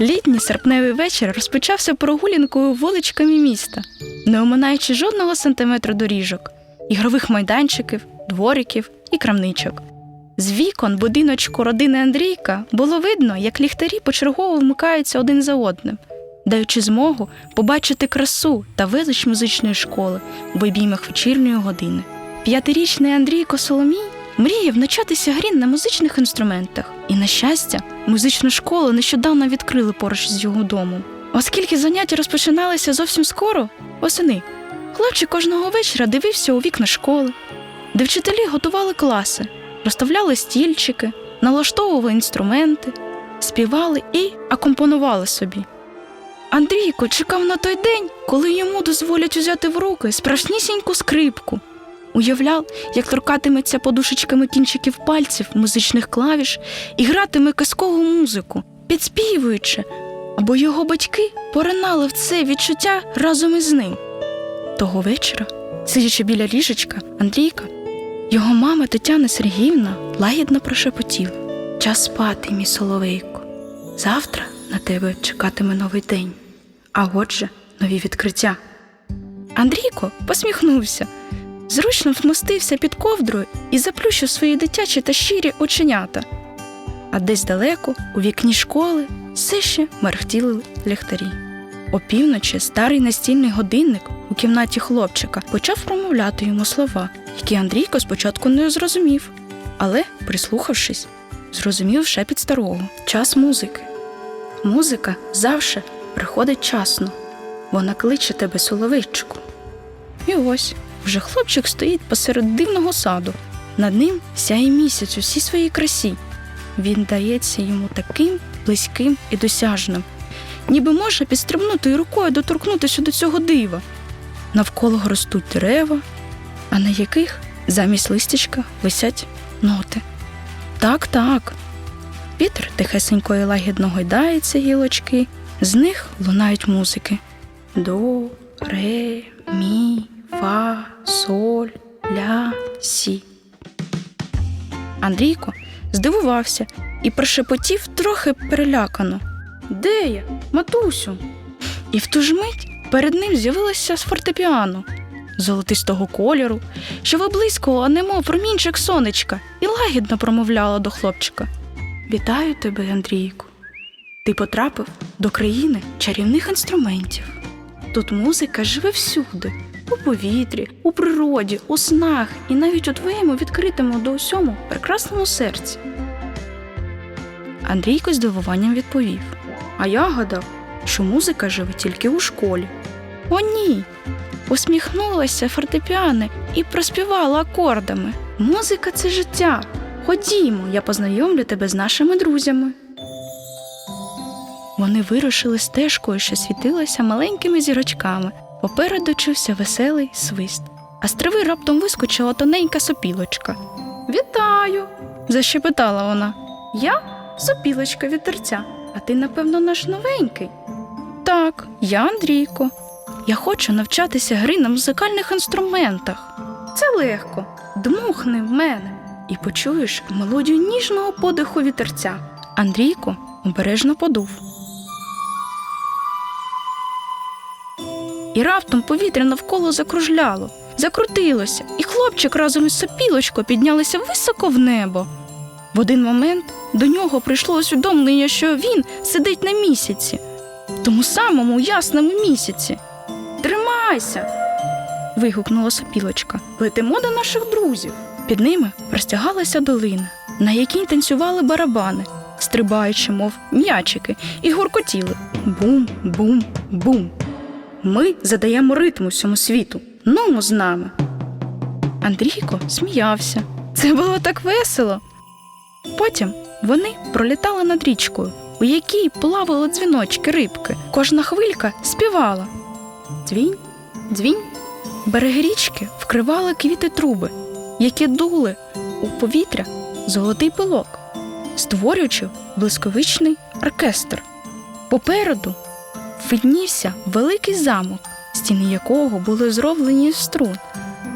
Літній серпневий вечір розпочався прогулянкою вуличками міста, не оминаючи жодного сантиметру доріжок, ігрових майданчиків, двориків і крамничок. З вікон будиночку родини Андрійка було видно, як ліхтарі почергово вмикаються один за одним, даючи змогу побачити красу та велич музичної школи в обіймах вечірньої години. П'ятирічний Андрійко Соломій мріяв навчатися грі на музичних інструментах, і, на щастя, музичну школу нещодавно відкрили поруч з його домом. Оскільки заняття розпочиналися зовсім скоро, осени, хлопчик кожного вечора дивився у вікна школи, де вчителі готували класи, розставляли стільчики, налаштовували інструменти, співали і акомпонували собі. Андрійко чекав на той день, коли йому дозволять узяти в руки справжнісіньку скрипку. Уявляв, як торкатиметься подушечками кінчиків пальців музичних клавіш і гратиме казкову музику, підспівуючи, або його батьки поринали в це відчуття разом із ним. Того вечора, сидячи біля ліжечка Андрійка, його мама Тетяна Сергіївна лагідно прошепотіла Час спати, мій соловейко. Завтра на тебе чекатиме новий день, а отже, нові відкриття. Андрійко посміхнувся, зручно вмостився під ковдрою і заплющив свої дитячі та щирі оченята. А десь далеко, у вікні школи, все ще мерехтіли ліхтарі. Опівночі старий настільний годинник у кімнаті хлопчика почав промовляти йому слова, які Андрійко спочатку не зрозумів, але, прислухавшись, зрозумів шепіт старого час музики. Музика завжди приходить часно, вона кличе тебе соловейчику. І ось вже хлопчик стоїть посеред дивного саду. Над ним сяє місяць у всій своїй красі. Він дається йому таким близьким і досяжним, ніби може підстрибнути і рукою доторкнутися до цього дива. Навколо ростуть дерева, а на яких замість листячка висять ноти. Так, так. Вітер тихесенько і лагідно гойдається гілочки, з них лунають музики. До, ре, мі, фа, соль, ля, сі. Андрійко здивувався і прошепотів трохи перелякано. Де я, матусю? І в ту ж мить перед ним з'явилося з фортепіано золотистого кольору, що виблискувала, немов промінчик сонечка, і лагідно промовляла до хлопчика. Вітаю тебе, Андрійку. Ти потрапив до країни чарівних інструментів. Тут музика живе всюди, у повітрі, у природі, у снах і навіть у твоєму відкритому до усьому прекрасному серці. Андрійко з здивуванням відповів: А я гадав, що музика живе тільки у школі. О, ні. Усміхнулася фортепіано і проспівала акордами. Музика це життя. Ходімо, я познайомлю тебе з нашими друзями. Вони вирушили стежкою, що світилася маленькими зірочками. Попереду чувся веселий свист, а з трави раптом вискочила тоненька сопілочка. Вітаю! защепетала вона. Я сопілочка вітерця, а ти, напевно, наш новенький. Так, я Андрійко. Я хочу навчатися гри на музикальних інструментах. Це легко. Дмухни в мене і почуєш мелодію ніжного подиху вітерця. Андрійко обережно подув. І раптом повітря навколо закружляло, закрутилося, і хлопчик разом із сопілочкою піднялися високо в небо. В один момент до нього прийшло усвідомлення, що він сидить на місяці, в тому самому ясному місяці. Тримайся. вигукнула сопілочка. Летимо до наших друзів. Під ними простягалася долина, на якій танцювали барабани, стрибаючи, мов м'ячики, і гуркотіли бум, бум, бум. Ми задаємо ритм усьому світу. Нумо з нами. Андрійко сміявся. Це було так весело. Потім вони пролітали над річкою, у якій плавали дзвіночки рибки. Кожна хвилька співала. Дзвінь, дзвінь. Береги річки вкривали квіти труби, які дули у повітря золотий пилок, створюючи блисковичний оркестр. Попереду виднівся великий замок, стіни якого були зроблені з струн,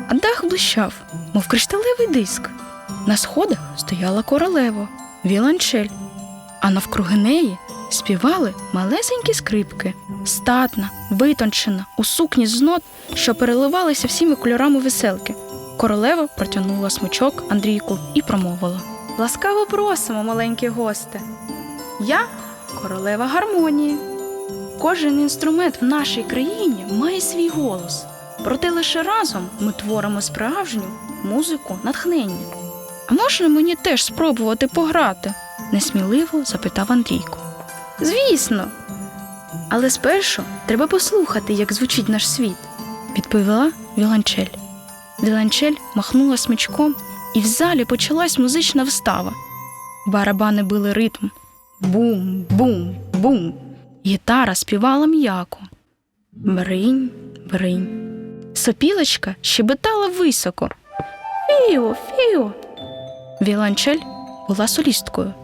а дах блищав, мов кришталевий диск. На сходах стояла королева, віолончель, а навкруги неї співали малесенькі скрипки, статна, витончена, у сукні з нот, що переливалися всіми кольорами веселки. Королева протягнула смичок Андрійку і промовила: Ласкаво просимо, маленькі гости. Я королева гармонії. Кожен інструмент в нашій країні має свій голос, проте лише разом ми творимо справжню музику натхнення. А можна мені теж спробувати пограти? несміливо запитав Андрійко. Звісно. Але спершу треба послухати, як звучить наш світ, відповіла Віланчель. Віланчель махнула смичком, і в залі почалась музична вистава. Барабани били ритм. Бум, бум, бум. Гітара співала м'яко. Бринь, бринь. Сопілочка щебетала високо. Фіо, фіо. Віланчель була солісткою.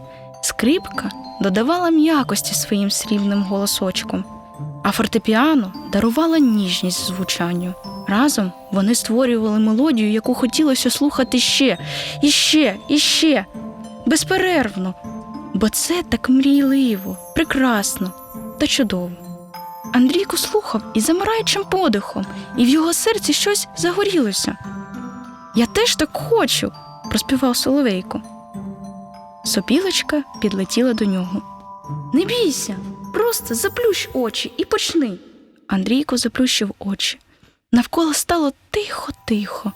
Скрипка додавала м'якості своїм срібним голосочком, а фортепіано дарувала ніжність звучанню. Разом вони створювали мелодію, яку хотілося слухати ще, і ще, і ще, безперервно, бо це так мрійливо, прекрасно та чудово. Андрійко слухав із замираючим подихом, і в його серці щось загорілося. Я теж так хочу, проспівав Соловейко. Сопілочка підлетіла до нього. Не бійся, просто заплющ очі і почни. Андрійко заплющив очі. Навколо стало тихо-тихо.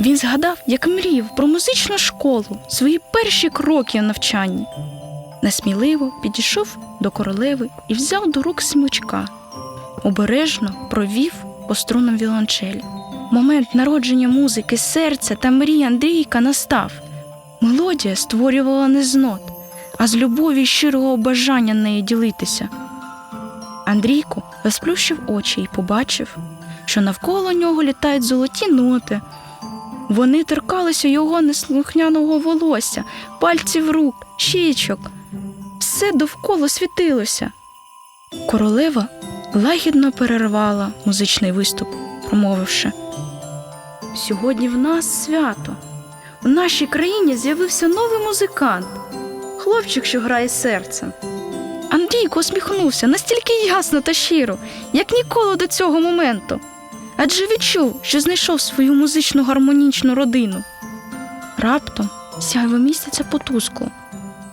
Він згадав, як мріяв про музичну школу, свої перші кроки в навчанні. Несміливо підійшов до королеви і взяв до рук смичка. Обережно провів по струнам віолончелі. Момент народження музики, серця та мрії Андрійка настав. Мелодія створювала не з нот, а з любові й щирого бажання нею ділитися. Андрійко розплющив очі і побачив, що навколо нього літають золоті ноти. Вони торкалися його неслухняного волосся, пальців рук, щічок. Все довкола світилося. Королева лагідно перервала музичний виступ, промовивши: Сьогодні в нас свято. У нашій країні з'явився новий музикант, хлопчик, що грає серцем. Андрійко усміхнувся настільки ясно та щиро, як ніколи до цього моменту, адже відчув, що знайшов свою музичну гармонічну родину. Раптом сяйво місяця потускло,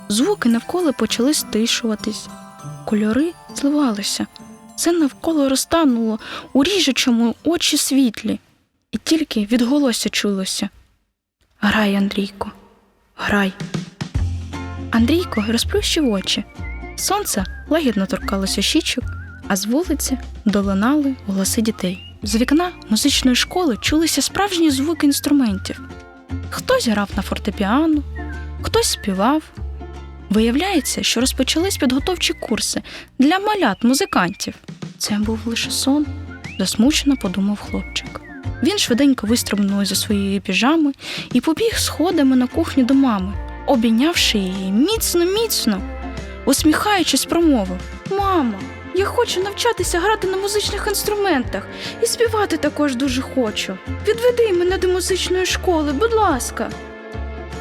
звуки навколо почали стишуватись, кольори зливалися, все навколо розтануло у ріжучому очі світлі, і тільки відголосся чулося. Грай, Андрійко, грай. Андрійко розплющив очі. Сонце лагідно торкалося щічок, а з вулиці долинали голоси дітей. З вікна музичної школи чулися справжні звуки інструментів. Хтось грав на фортепіано, хтось співав. Виявляється, що розпочались підготовчі курси для малят музикантів. Це був лише сон, засмучено подумав хлопчик. Він швиденько вистрибнув зі своєї піжами і побіг сходами на кухню до мами, обійнявши її міцно, міцно, усміхаючись, промовив: Мамо, я хочу навчатися грати на музичних інструментах і співати також дуже хочу. Відведи мене до музичної школи, будь ласка.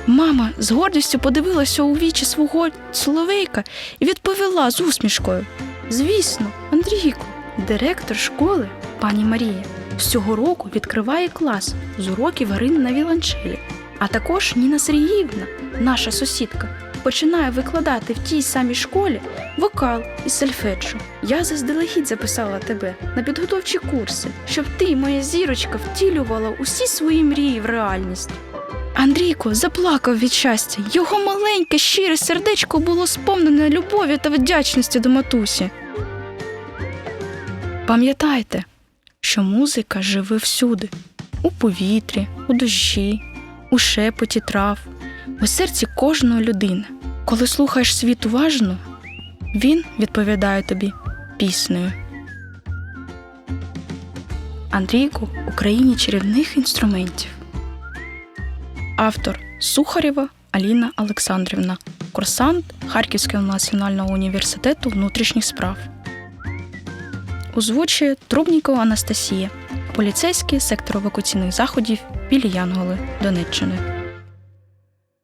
Мама з гордістю подивилася у вічі свого соловейка і відповіла з усмішкою: Звісно, Андрійку, директор школи, пані Марія, з цього року відкриває клас з уроків гри на віланчелі. А також Ніна Сергіївна, наша сусідка, починає викладати в тій самій школі вокал і сольфеджо. Я заздалегідь записала тебе на підготовчі курси, щоб ти, моя зірочка, втілювала усі свої мрії в реальність. Андрійко заплакав від щастя. Його маленьке, щире сердечко було сповнене любові та вдячності до матусі. Пам'ятайте, що музика живе всюди у повітрі, у душі, у шепоті трав, у серці кожної людини. Коли слухаєш світ уважно, він відповідає тобі піснею. Андрійку у країні чарівних інструментів. Автор Сухарєва Аліна Олександрівна, курсант Харківського національного університету внутрішніх справ. Озвучує Трубнікова Анастасія, поліцейський сектор евакуаційних заходів білі Янголи Донеччини.